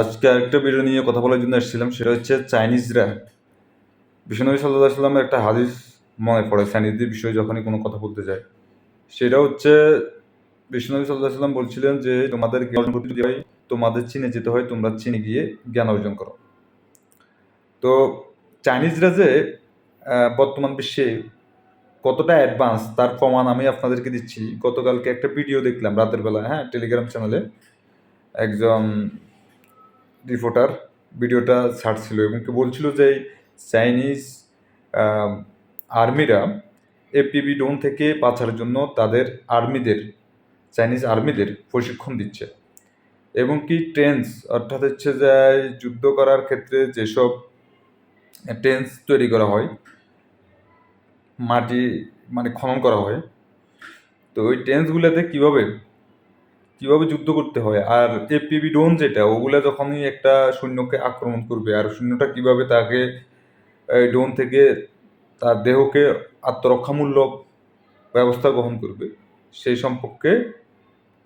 আজকে একটা ভিডিও নিয়ে কথা বলার জন্য এসেছিলাম, সেটা হচ্ছে চাইনিজরা। বিশ্বনবী সাল্লাহ সাল্লামের একটা হাদিস মনে পড়ে, চাইনিজদের বিষয়ে যখনই কোনো কথা বলতে যায়। সেটা হচ্ছে, বিশ্বনবী সাল্লাহ সাল্লাম বলছিলেন যে, তোমাদের জ্ঞান হয়, তোমাদের চীনে যেতে হয়, তোমরা চীনে গিয়ে জ্ঞান অর্জন করো। তো চাইনিজরা যে বর্তমান বিশ্বে কতটা অ্যাডভান্স তার প্রমাণ আমি আপনাদেরকে দিচ্ছি। গতকালকে একটা ভিডিও দেখলাম রাতের বেলা হ্যাঁ টেলিগ্রাম চ্যানেলে একজন রিপোর্টার ভিডিওটা ছাড়ছিল এবং কি বলছিল যে চাইনিজ আর্মিরা এপিবি ডোন থেকে বাঁচার জন্য তাদের আর্মিদের, চাইনিজ আর্মিদের প্রশিক্ষণ দিচ্ছে। এবং কি ট্রেন্স, অর্থাৎ হচ্ছে যে যুদ্ধ করার ক্ষেত্রে যেসব ট্রেন্স তৈরি করা হয়, মাটি মানে খনন করা হয়, তো ওই ট্রেন্সগুলোতে কীভাবে কীভাবে যুদ্ধ করতে হয়? আর এপিবি ড্রোন যেটা, ওগুলো যখনই একটা সৈন্যকে আক্রমণ করবে, আর সৈন্যটা কীভাবে তাকে ড্রোন থেকে তার দেহকে আত্মরক্ষামূলক ব্যবস্থা গ্রহণ করবে, সেই সম্পর্কে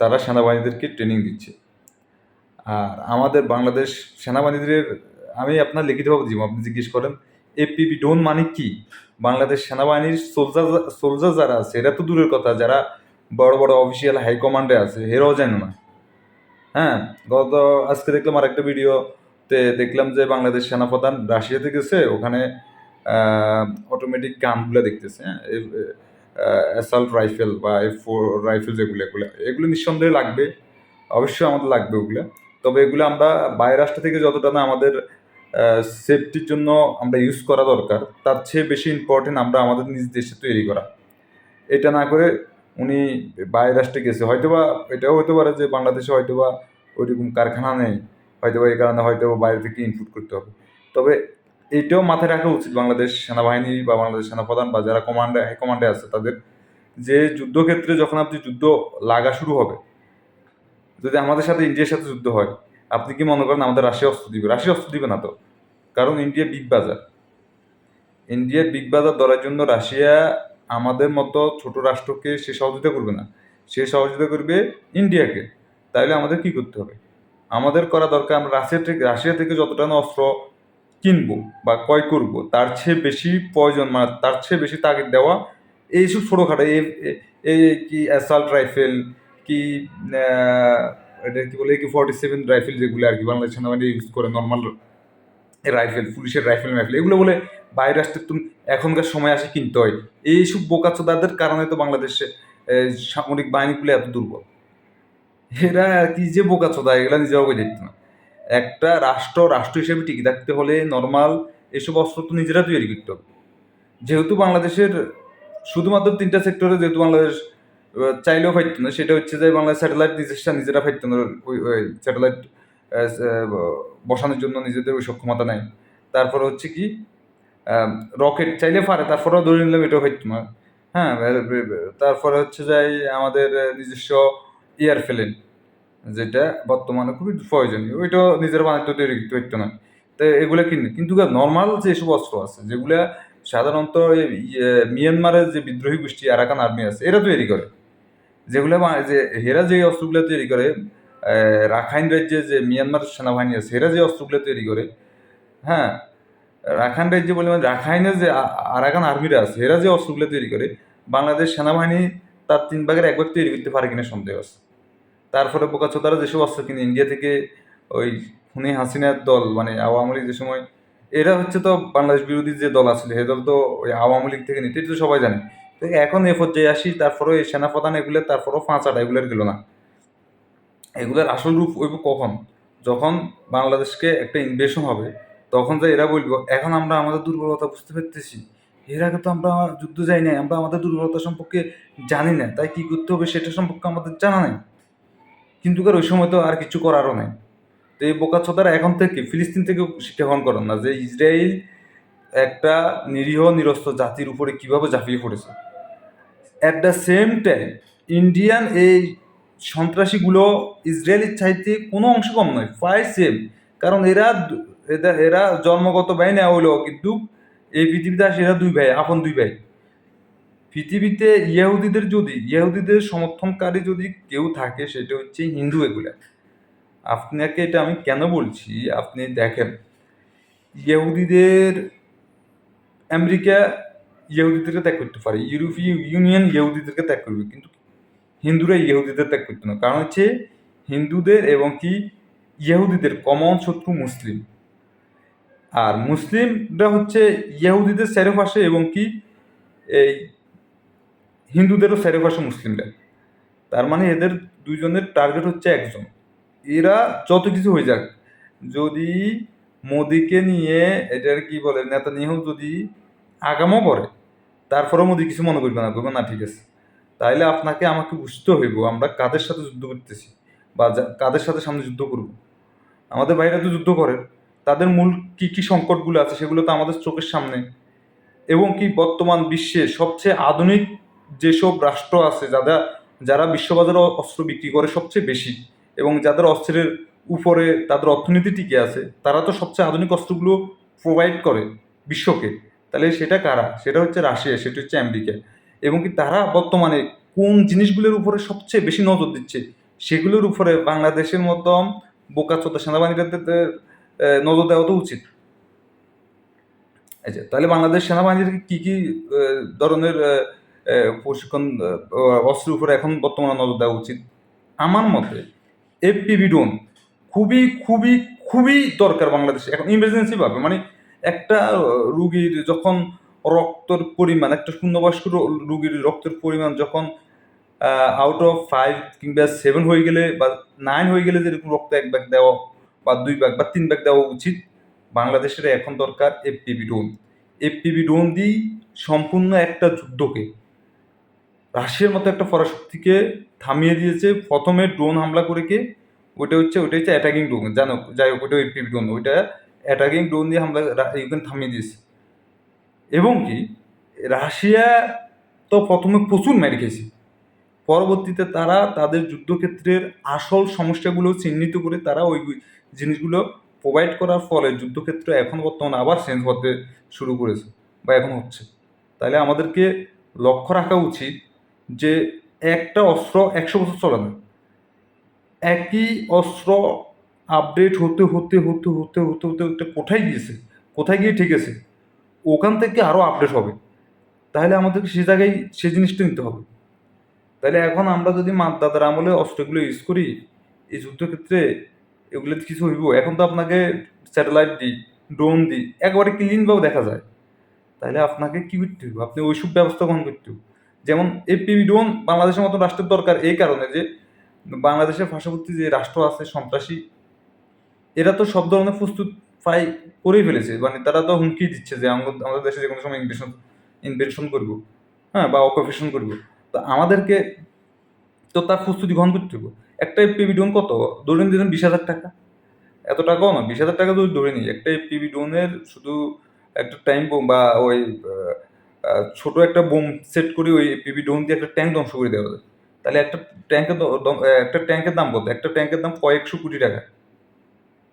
তারা সেনাবাহিনীদেরকে ট্রেনিং দিচ্ছে। আর আমাদের বাংলাদেশ সেনাবাহিনীদের, আমি আপনার লিখিতভাবে দিব, আপনি জিজ্ঞেস করেন এপিবি ড্রোন মানে কি? বাংলাদেশ সেনাবাহিনীর সোলজার সোলজার যারা আছে, এরা তো দূরের কথা, যারা বড় বড় অফিসিয়াল হাইকমান্ডে আছে এরাও জানে না। হ্যাঁ গত, আজকে দেখলাম আর আরেকটা ভিডিওতে দেখলাম যে বাংলাদেশ সেনাপ্রধান রাশিয়াতে গেছে, ওখানে অটোমেটিক গানগুলো দেখতেছে অ্যাসাল্ট রাইফেল বা এফ ফোর রাইফেল যেগুলো, এগুলো এগুলো নিঃসন্দেহে লাগবে, অবশ্যই আমাদের লাগবে ওগুলো। তবে এগুলো আমরা বাইরের রাষ্ট্র থেকে যতটা না আমাদের সেফটির জন্য আমরা ইউজ করা দরকার, তার চেয়ে বেশি ইম্পর্টেন্ট আমরা আমাদের নিজ দেশে তৈরি করা। এটা না করে উনি বাইরের রাষ্ট্রে গেছে। হয়তোবা এটাও হতে পারে যে বাংলাদেশে হয়তোবা ওইরকম কারখানা নেই, হয়তোবা এই কারণে হয়তো বাইরে থেকে ইনপুট করতে হবে। তবে এইটাও মাথায় রাখা উচিত বাংলাদেশ সেনাবাহিনী বা বাংলাদেশ সেনাপ্রধান বা যারা কমান্ডে হাইকমান্ডে আছে তাদের যে যুদ্ধক্ষেত্রে যখন আপনি যুদ্ধ লাগা শুরু হবে, যদি আমাদের সাথে ইন্ডিয়ার সাথে যুদ্ধ হয়, আপনি কি মনে করেন আমাদের রাশিয়া অস্ত্র দিবে? রাশিয়া অস্ত্র দিবে না তো। কারণ ইন্ডিয়া বিগ বাজার। ইন্ডিয়ার বিগ বাজার ধরার জন্য রাশিয়া আমাদের মতো ছোট রাষ্ট্রকে সে সহযোগিতা করবে না। সে সহযোগিতা করবে ইন্ডিয়াকে। তাইলে আমাদের কি করতে হবে? আমাদের করা দরকার আমরা রাশিয়া থেকে রাশিয়া থেকে যতটা না অস্ত্র কিনবো বা ক্রয় করব, তার চেয়ে বেশি প্রয়োজন মানে তার চেয়ে বেশি তাগিদ দেওয়া, এইসব ছোটোখাটো এই কি অ্যাসাল্ট রাইফেল কি এটা কি বলে, কি ফর্টি সেভেন রাইফেল যেগুলো আর কি বাংলাদেশ সেনাবাহিনী ইউজ করে নর্মাল রাইফেল, পুলিশের রাইফেল রাইফেল এগুলো বলে বাইরে আসতে তুমি এখনকার সময় আসে কিনতে হয়। এইসব বোকাচোদাদের কারণে তো বাংলাদেশে সামরিক বাহিনীগুলো এত দুর্বল। এরা কি যে বোকাচোদা এগুলো নিজেও দেখতো না। একটা রাষ্ট্র রাষ্ট্র হিসেবে টিকে থাকতে হলে নর্মাল এসব অস্ত্র তো নিজেরা তৈরি করতে হবে। যেহেতু বাংলাদেশের শুধুমাত্র তিনটা সেক্টরে যেহেতু বাংলাদেশ চাইলেও ফাইত না, সেটা হচ্ছে যে বাংলাদেশ স্যাটেলাইট নিজেরা নিজেরা ফাইত না ওই, স্যাটেলাইট বসানোর জন্য নিজেদের ওই সক্ষমতা নাই। তারপর হচ্ছে কি রকেট চাইলে পারে, তারপরেও ধরে নিলাম এটাও ফাইত না। হ্যাঁ তারপরে হচ্ছে যে আমাদের নিজস্ব এয়ার ফেলেন যেটা বর্তমানে খুবই প্রয়োজনীয়। ওইটাও নিজের বানাইতে তৈরি করতে পারতো না। তো এগুলো কিনে কিন্তু নর্মাল যে এসব অস্ত্র আছে, যেগুলা সাধারণত মিয়ানমারের যে বিদ্রোহী গোষ্ঠী আরাকান আর্মি আছে, এরা তৈরি করে। যেগুলো যে হেরা যে অস্ত্রগুলো তৈরি করে রাখাইন রাজ্যে যে মিয়ানমার সেনাবাহিনী আছে হেরা যে অস্ত্রগুলো তৈরি করে হ্যাঁ? রাখাইন রাজ্যে বলে মানে রাখাইনের যে আরাকান আর্মিরা আছে, এরা যে অস্ত্রগুলো তৈরি করে, বাংলাদেশ সেনাবাহিনী তার তিন ভাগের এক ভাগ তৈরি করতে পারে কিনা সন্দেহ আছে। তারপরে বোকাচোদারা যেসব অস্ত্র কিনে, ইন্ডিয়া থেকে ওই খুনি হাসিনার দল মানে আওয়ামী লীগ যে সময় এরা হচ্ছে তো বাংলাদেশ বিরোধী যে দল আসলে সে দল তো ওই আওয়ামী লীগ থেকে নিতে তো সবাই জানে। তো এখন এ পর্যায়ে আসি তারপরে এই সেনাপ্রধান এগুলো, তারপরেও ফাঁচাটা এগুলোর গেল না। এগুলোর আসল রূপ হইব কখন? যখন বাংলাদেশকে একটা ইনভেশন হবে, তখন যে এরা বলব, এখন আমরা আমাদের দুর্বলতা বুঝতে পারতেছি। এর আগে তো আমরা যুদ্ধ যাই নাই, আমরা আমাদের দুর্বলতা সম্পর্কে জানি না, তাই কি করতে হবে সেটা সম্পর্কে আমাদের জানা নাই। কিন্তু ওই সময় তো আর কিছু করারও নেই। তো এই বোকা ছোদারা এখন থেকে, ফিলিস্তিন থেকে শিক্ষা গ্রহণ করেন না যে ইসরায়েল একটা নিরীহ নিরস্ত জাতির উপরে কীভাবে ঝাঁপিয়ে পড়েছে। At the same time Indian এই সন্ত্রাসীগুলো ইসরায়েলের চাইতে কোনো অংশ কম নয় প্রায় সেম কারণ এরা এরা- জন্মগত ভাই না হইলেও কিন্তু এই পৃথিবীতে আসে এরা দুই ভাই, আপন দুই ভাই। পৃথিবীতে ইয়াহুদিদের যদি ইয়াহুদিদের সমর্থনকারী যদি কেউ থাকে, সেটা হচ্ছে হিন্দু এগুলা। আপনাকে এটা আমি কেন বলছি? আপনি দেখেন ইয়াহুদিদের আমেরিকা ইহুদিদেরকে ত্যাগ করতে পারে, ইউরোপীয় ইউনিয়ন ইহুদিদেরকে ত্যাগ করবে, কিন্তু হিন্দুরা ইহুদিদের ত্যাগ করতে না। কারণ হচ্ছে হিন্দুদের এবং কি ইহুদিদের কমন শত্রু মুসলিম। আর মুসলিমরা হচ্ছে ইহুদিদের চারপাশে এবং কি এই হিন্দুদেরও চারপাশে মুসলিমরা। তার মানে এদের দুইজনের টার্গেট হচ্ছে একজন। এরা যত কিছু হয়ে যাক, যদি মোদিকে নিয়ে এটার কি বলে, নেতানিয়াহু যদি আগামও করে, তারপরেও মোদি কিছু মনে করবে না করবে না, ঠিক আছে। তাইলে আপনাকে আমাকে বুঝতে হইব, আমরা কাদের সাথে যুদ্ধ করতেছি বা কাদের সাথে সামনে যুদ্ধ করব। আমাদের বাইরে তো যুদ্ধ করে, তাদের মূল কি কি সংকটগুলো আছে সেগুলো তো আমাদের চোখের সামনে। এবং কি বর্তমান বিশ্বে সবচেয়ে আধুনিক যেসব রাষ্ট্র আছে যারা যারা বিশ্ববাজারে অস্ত্র বিক্রি করে সবচেয়ে বেশি এবং যাদের অস্ত্রের উপরে তাদের অর্থনীতি টিকে আছে, তারা তো সবচেয়ে আধুনিক অস্ত্রগুলো প্রোভাইড করে বিশ্বকে। তাহলে সেটা কারা? সেটা হচ্ছে রাশিয়া, সেটা হচ্ছে আমেরিকা। এবং কি তারা বর্তমানে কোন জিনিসগুলোর উপরে সবচেয়ে বেশি নজর দিচ্ছে, সেগুলোর উপরে বাংলাদেশের মতো বোকাচোদা সেনাবাহিনীদের নজর দেওয়া তো উচিত। আচ্ছা তাহলে বাংলাদেশ সেনাবাহিনীর কি কি ধরনের প্রশিক্ষণ অস্ত্রের উপরে এখন বর্তমানে নজর দেওয়া উচিত? আমার মতে এফপিভি ড্রোন খুবই খুবই খুবই দরকার বাংলাদেশে, এখন ইমার্জেন্সি ভাবে। মানে একটা রুগীর যখন রক্তের পরিমাণ, একটা শূন্যবয়স্ক রুগীর রক্তের পরিমাণ যখন আউট অফ ফাইভ কিংবা সেভেন হয়ে গেলে বা নাইন হয়ে গেলে যেরকম রক্ত এক ব্যাগ দেওয়া বা দুই ব্যাগ বা তিন ব্যাগ দেওয়া উচিত, বাংলাদেশের এখন দরকার এফপিভি ড্রোন এফপিভি ড্রোন দিয়েই সম্পূর্ণ একটা যুদ্ধকে, রাশিয়ার মতো একটা পরাশক্তিকে থামিয়ে দিয়েছে। প্রথমে ড্রোন হামলা করে কে? ওইটা হচ্ছে ওইটা হচ্ছে অ্যাটাকিং ড্রোন জানো, যাই হোক, ওইটা এফপিভি ড্রোন ওইটা অ্যাটাকিং ড্রোন দিয়ে হামলা ইউক্রেন থামিয়ে দিয়েছে। এবং কি, রাশিয়া তো প্রথমে প্রচুর মেরে খেয়েছে। পরবর্তীতে তারা তাদের যুদ্ধক্ষেত্রের আসল সমস্যাগুলো চিহ্নিত করে তারা ওই জিনিসগুলো প্রোভাইড করার ফলে যুদ্ধক্ষেত্র এখন বর্তমানে আবার চেঞ্জ হতে শুরু করেছে বা এখন হচ্ছে। তাহলে আমাদেরকে লক্ষ্য রাখা উচিত যে একটা অস্ত্র একশো বছর চলে না। একই অস্ত্র আপডেট হতে হতে হতে হতে হতে হতে হতে কোথায় গিয়েছে? কোথায় গিয়ে ঠেকেছে? ওখান থেকে আরও আপডেট হবে। তাহলে আমাদেরকে সে জায়গায় সেই জিনিসটা নিতে হবে। তাহলে এখন আমরা যদি দাদার আমলে অস্ত্রগুলো ইউজ করি, এই যুদ্ধক্ষেত্রে এগুলোতে কিছু হইব। এখন তো আপনাকে স্যাটেলাইট দিই ড্রোন দিই, একবারে ক্লিনভাবে দেখা যায়। তাহলে আপনাকে কী করতে হবে আপনি ওইসব ব্যবস্থা গ্রহণ করতে হবে যেমন এপিবি ড্রোন বাংলাদেশের মতো রাষ্ট্রের দরকার এই কারণে যে, বাংলাদেশের পার্শ্ববর্তী যে রাষ্ট্র আছে সন্ত্রাসী, এরা তো সব ধরনের প্রস্তুত প্রায় করেই ফেলেছে। মানে তারা তো হুমকি দিচ্ছে যে আমাদের দেশে যে কোনো সময় ইনভেশন ইনভেনশন করব। হ্যাঁ বা অকুপেশন করব। তো আমাদেরকে তো তার প্রস্তুতি গ্রহণ করতে হবে একটা এফপিবি ড্রোন কত? ধরে নিন দিলেন বিশ হাজার টাকা। এত টাকাও না, বিশ হাজার টাকা যদি ধরে নিই, একটা এফপিবি ড্রোনের শুধু একটা টাইম বোম বা ওই ছোট একটা বোম সেট করে ওই এফপিবি ড্রোন দিয়ে একটা ট্যাঙ্ক ধ্বংস করে দেওয়া যায় তাহলে একটা ট্যাঙ্কের একটা ট্যাঙ্কের দাম কত? একটা ট্যাঙ্কের দাম কয়েকশো কোটি টাকা।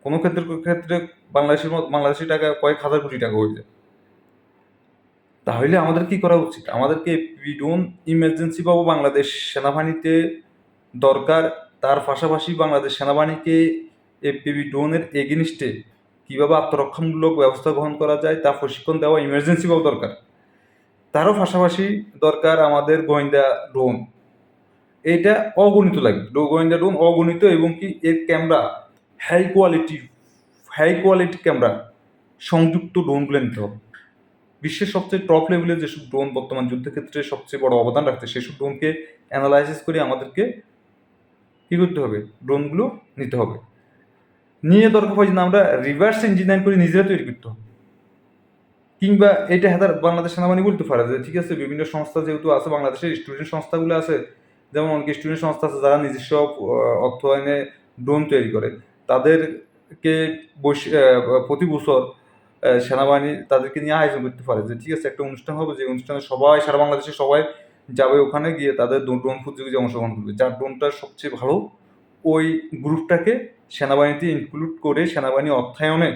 কোনো ক্ষেত্রে ক্ষেত্রে বাংলাদেশের বাংলাদেশি টাকা কয়েক হাজার কোটি টাকা হয়ে যায়। তাহলে আমাদের কি করা উচিত? আমাদেরকে ড্রোন ইমার্জেন্সি পাবো বাংলাদেশ সেনাবাহিনীতে দরকার। তার পাশাপাশি বাংলাদেশ সেনাবাহিনীকে এপিবি ড্রোনের এগেনিস্টে কীভাবে আত্মরক্ষামূলক ব্যবস্থা গ্রহণ করা যায় তা প্রশিক্ষণ দেওয়া ইমার্জেন্সি পাওয়া দরকার। তারও পাশাপাশি দরকার আমাদের গোয়েন্দা ড্রোন। এটা অগণিত লাগবে। গোয়েন্দা ড্রোন অগণিত এবং কি এর camera high quality high quality camera সংযুক্ত ড্রোনগুলো নিতে হবে। বিশ্বের সবচেয়ে টপ লেভেলের যেসব ড্রোন বর্তমান যুদ্ধক্ষেত্রে সবচেয়ে বড় অবদান রাখছে, সেসব ড্রোনকে অ্যানালাইসিস করে আমাদেরকে কী করতে হবে? ড্রোনগুলো নিতে হবে। নিয়ে দরকার হয় আমরা রিভার্স ইঞ্জিনিয়ারিং করে নিজেরা তৈরি করতে হবে কিংবা এটা হাতার বাংলাদেশ সেনাবাহিনী বলতে পারে যে, ঠিক আছে, বিভিন্ন সংস্থা যেহেতু আছে, বাংলাদেশের স্টুডেন্ট সংস্থাগুলো আছে, যেমন অনেক স্টুডেন্ট সংস্থা আছে যারা নিজস্ব অর্থায়নে ড্রোন তৈরি করে। তাদেরকে প্রতি বছর সেনাবাহিনী তাদেরকে নিয়ে আয়োজন করতে পারে। যে ঠিক আছে, একটা অনুষ্ঠান হবে, যে অনুষ্ঠানে সবাই, সারা বাংলাদেশে সবাই যাবে ওখানে গিয়ে তাদের ড্রোন প্রতিযোগিতায় অংশগ্রহণ করবে। যার ড্রোনটা সবচেয়ে ভালো, ওই গ্রুপটাকে সেনাবাহিনীতে ইনক্লুড করে সেনাবাহিনী অর্থায়নে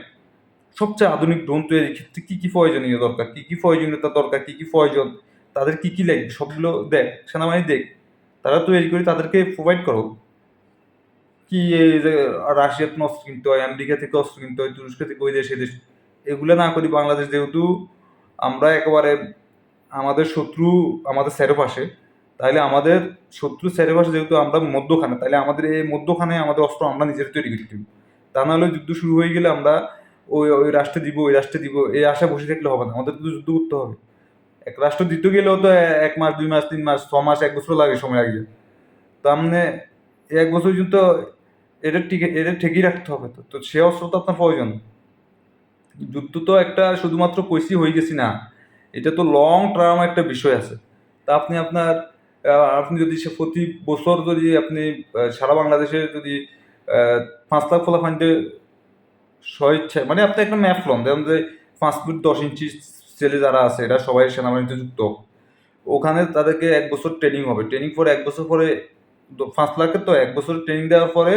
সবচেয়ে আধুনিক ড্রোন তৈরির ক্ষেত্রে কী কী প্রয়োজনীয় দরকার, কী কী প্রয়োজনীয়তা দরকার, কী কী প্রয়োজন, তাদের কী কী লাগবে, সবগুলো দেখ, সেনাবাহিনী দেখ, তারা তৈরি করে তাদেরকে প্রোভাইড করো। কি এই যে রাশিয়া থেকে অস্ত্র কিনতে হয়, আমেরিকা থেকে অস্ত্র কিনতে হয়, তুরস্ক থেকে ওই দেশ, এই দেশ। এগুলো না করি বাংলাদেশ যেহেতু আমরা একেবারে আমাদের শত্রু আমাদের চারপাশে তাহলে আমাদের শত্রু চারপাশে যেহেতু আমরা মধ্যখানে তাহলে আমাদের এই মধ্যখানে আমাদের অস্ত্র আমরা নিজের তৈরি করতে হবে তা নাহলে যুদ্ধ শুরু হয়ে গেলে আমরা ওই ওই রাষ্ট্রে দিব ওই রাষ্ট্রে দিব, এই আশা বসে থাকলে হবে না, আমাদের তো যুদ্ধ করতে হবে। এক রাষ্ট্র দিতে গেলেও তো এক মাস, দুই মাস, তিন মাস, ছ মাস, এক বছর লাগে সময় লাগে তো আপনি এক বছর পর্যন্ত এটা টিকে এদের ঠেকিয়ে রাখতে হবে তো। তো সে অস্ত্র তো আপনার প্রয়োজন। যুদ্ধ তো একটা শুধুমাত্র কৈসি হয়ে গেছি না, এটা তো লং টার্ম একটা বিষয় আছে। তা আপনি আপনার আপনি যদি সে প্রতি বছর যদি আপনি সারা বাংলাদেশে যদি পাঁচ লাখ ফলা ফান্ডে স্বইচ্ছা মানে আপনি একটা ম্যাপ লন দেখুন যে পাঁচ ফুট দশ ইঞ্চি ছেলে যারা আছে, এরা সবাই সেনাবাহিনীতে যুক্ত। ওখানে তাদেরকে এক বছর ট্রেনিং হবে। ট্রেনিং পরে এক বছর পরে পাঁচ লাখের তো এক বছর ট্রেনিং দেওয়ার পরে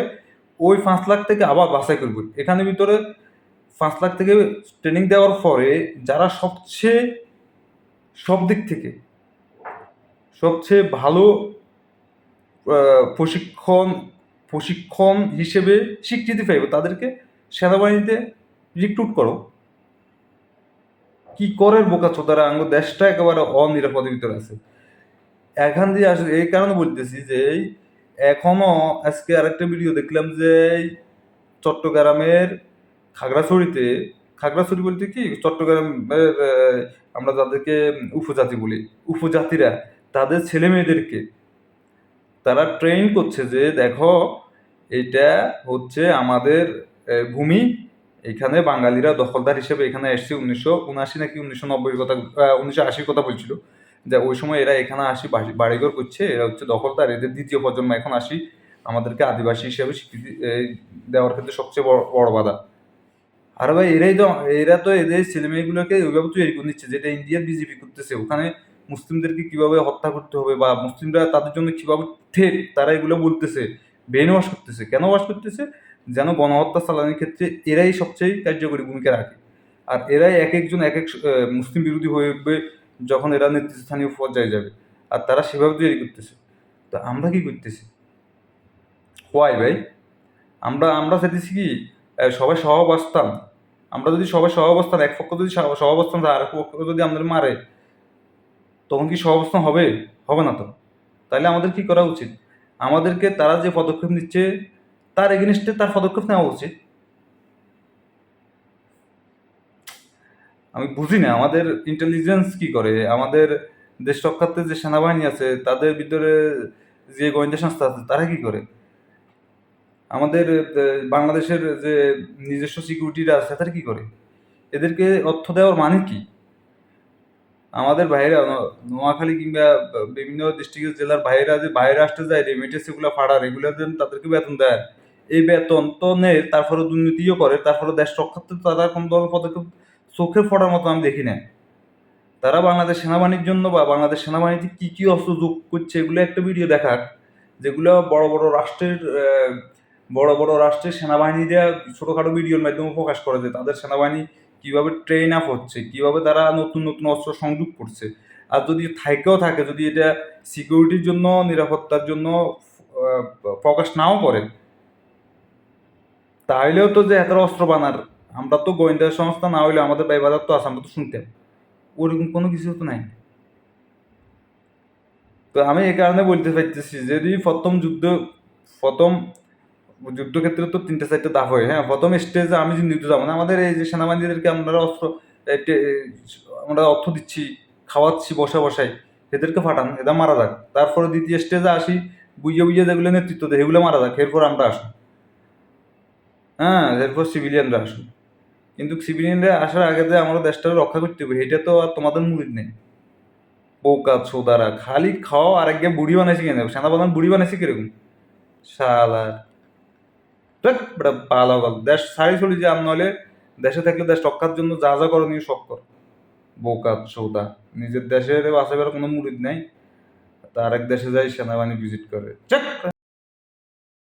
ওই পাঁচ লাখ থেকে আবার বাছাই করবেন এখানে ভিতরে পাঁচ লাখ থেকে ট্রেনিং দেওয়ার পরে যারা সবচেয়ে সব দিক থেকে সবচেয়ে ভালো প্রশিক্ষণ প্রশিক্ষণ হিসেবে স্বীকৃতি পাইবে, তাদেরকে সেনাবাহিনীতে রিক্রুট করো। কি করে বোকা চোদারা আঙ্গ দেশটা একেবারে অনিরাপদের ভিতরে আছে। এখান দিয়ে আসলে এই কারণে বলতেছি যে এই এখনও আজকে আরেকটা ভিডিও দেখলাম যে চট্টগ্রামের খাগড়াছড়িতে, খাগড়াছড়ি বলতে কি? চট্টগ্রামের আমরা যাদেরকে উপজাতি বলি, উপজাতিরা, তাদের ছেলে মেয়েদেরকে তারা ট্রেন করছে যে দেখো, এটা হচ্ছে আমাদের ভূমি। এখানে বাঙালিরা দখলদার হিসেবে এখানে এসছে উনিশশো উনআশি নাকি উনিশশো নব্বই কথা উনিশশো আশির কথা বলছিল। যে ওই সময় এরা এখানে আসি, বাড়ি- বাড়িঘর করছে, এরা হচ্ছে দখলদার, এদের দ্বিতীয় প্রজন্ম এখন আসি, আমাদেরকে আদিবাসী হিসেবে স্বীকৃতি দেওয়ার ক্ষেত্রে সবচেয়ে বড় বড় বাধা। আর ভাই, এরাই তো, এরা তো এদের ছেলে মেয়েগুলোকে ওইভাবে তৈরি করে নিচ্ছে, যেটা ইন্ডিয়ার বিজেপি করতেছে। ওখানে মুসলিমদেরকে কীভাবে হত্যা করতে হবে বা মুসলিমরা তাদের জন্য কীভাবে ঠেক, তারা এগুলো বলতেছে ব্রেন ওয়াশ করতেছে। কেন ওয়াশ করতেছে? যেন গণহত্যা চালানোর ক্ষেত্রে এরাই সবচেয়ে কার্যকরী ভূমিকা রাখে। আর এরাই এক একজন এক এক মুসলিম বিরোধী হয়ে উঠবে যখন এরা নেতৃস্থানীয় পর্যায়ে যাবে, আর তারা সেভাবে তৈরি করতেছে। তো আমরা কি করতেছি? হোয়াই ভাই? আমরা আমরা চাইতেছি কি সবাই সহাবস্থান আমরা যদি সবাই সহাবস্থান এক পক্ষ যদি সহ- সহাবস্থান আর এক পক্ষ যদি আমাদের মারে, তখন কি সহাবস্থান হবে? হবে না তো। তাহলে আমাদের কি করা উচিত? আমাদেরকে তারা যে পদক্ষেপ নিচ্ছে, তার এগেনস্টে তার পদক্ষেপ নেওয়া উচিত। আমি বুঝি না আমাদের ইন্টেলিজেন্স কি করে? আমাদের দেশ রক্ষার্থে যে সেনাবাহিনী আছে, তাদের ভিতরে যে গোয়েন্দা সংস্থা আছে, তারা কি করে? আমাদের বাংলাদেশের যে নিজস্ব সিকিউরিটিরা আছে, তারা কি করে? এদেরকে অর্থ দেওয়ার মানে কি? আমাদের বাইরে নোয়াখালী কিংবা বিভিন্ন ডিস্ট্রিক্ট জেলার বাইরে, যে বাইরে আসতে যায় রেমিটেন্স এগুলো ফাড়ার এগুলো দেন তাদেরকে বেতন দেয়। এই বেতন তো নেই তারপরে দুর্নীতিও করে তারপরে দেশ রক্ষার্থে তারা কোনো ধরনের পদক্ষেপ চোখে ফোটার মতো আমি দেখি না তারা বাংলাদেশ সেনাবাহিনীর জন্য বা বাংলাদেশ সেনাবাহিনীতে কি কি অস্ত্র যোগ করছে এগুলো একটা ভিডিও দেখাক যেগুলো বড় বড় রাষ্ট্রের বড় বড় রাষ্ট্রের সেনাবাহিনীরা ছোটোখাটো ভিডিওর মাধ্যমে প্রকাশ করে যে তাদের সেনাবাহিনী কীভাবে ট্রেন আপ হচ্ছে, কীভাবে তারা নতুন নতুন অস্ত্র সংযোগ করছে। আর যদি থাকেও থাকে, যদি এটা সিকিউরিটির জন্য, নিরাপত্তার জন্য প্রকাশ নাও করে তাহলেও তো যে এত অস্ত্র বানার আমরা তো গোয়েন্দা সংস্থা না হইলে আমাদের ব্যয়বাজার তো আছে, আমরা তো শুনতাম। ওরকম কোনো কিছু তো নাই। তো আমি এই কারণে বলতে চাইতেছি, যদি প্রথম যুদ্ধ, প্রথম যুদ্ধক্ষেত্রে তো তিনটে চারটে দাফ হয় হ্যাঁ? প্রথম স্টেজে আমি যদি যুদ্ধ যাব না, আমাদের এই যে সেনাবাহিনীদেরকে আমরা অস্ত্র আমরা অর্থ দিচ্ছি, খাওয়াচ্ছি, বসা বসাই, এদেরকে ফাটান এদের মারা যাক। তারপরে দ্বিতীয় স্টেজে আসি বুঝে বুঝে যেগুলো নেতৃত্ব দেয়, সেগুলো মারা যাক, এরপর আমরা আসুন হ্যাঁ এরপর সিভিলিয়ানরা আসুন কিন্তু সিভিলিয়ানরা আসার আগে যে আমরা দেশটাকে রক্ষা করতে হবে এটা তো আর তোমাদের মুরিদ নেই। বোকা ছোদারা খালি খাও আর একগে বুড়ি বানাইছি কেন? সেনাপ্রধান বুড়ি বানাইছি কীরকম? শালার পালা গল। দেশ সারি চলি যে আর নইলে দেশে থাকলে দেশ রক্ষার জন্য যা যা করণীয় সব কর। বোকা, চৌদা। নিজের দেশের বাঁচাবার কোনো মুরিদ নেই। তার এক দেশে যাই সেনাবাহিনী ভিজিট করে।